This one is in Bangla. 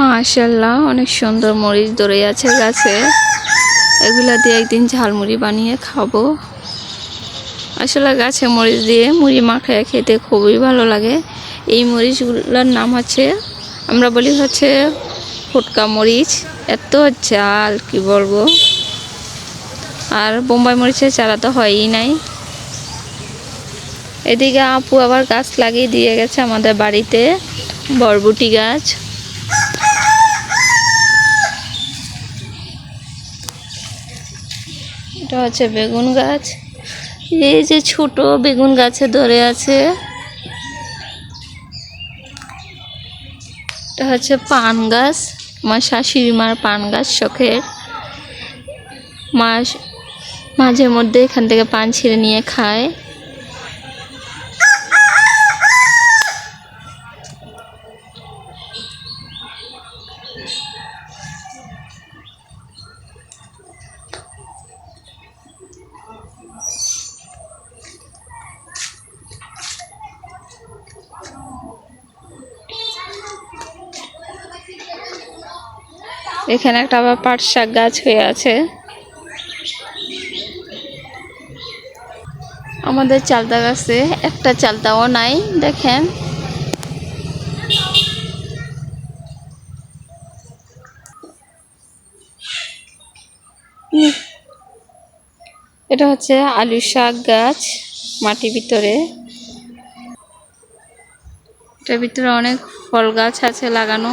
মাশাল্লাহ অনেক সুন্দর মরিচ ধরে আছে গাছে। এগুলা দিয়ে একদিন ঝালমুড়ি বানিয়ে খাব। আসলে গাছে মরিচ দিয়ে মুড়ি মাখায় খেতে খুবই ভালো লাগে। এই মরিচগুলোর নাম হচ্ছে, আমরা বলি হচ্ছে ফুটকা মরিচ। এত জাল কি বলব? আর বোম্বাই মরিচের চারা তো হয়ই নাই। এদিকে আপু আবার গাছ লাগিয়ে দিয়ে গেছে আমাদের বাড়িতে, বরবটি গাছ। এটা হচ্ছে বেগুন গাছ। এই যে ছোট বেগুন গাছে ধরে আছে। এটা হচ্ছে পান গাছ। আমার শাশুড়ি মার পান গাছ শখের। মাস মাঝে মধ্যে এখান থেকে পান ছিঁড়ে নিয়ে খায়। এখানে একটা আবার পাট শাক গাছ হয়ে আছে। আমাদের চালতা গাছে একটা চালতাও নাই, দেখেন। এটা হচ্ছে আলু শাক গাছ মাটির ভিতরে। এটার ভিতরে অনেক ফল গাছ আছে লাগানো।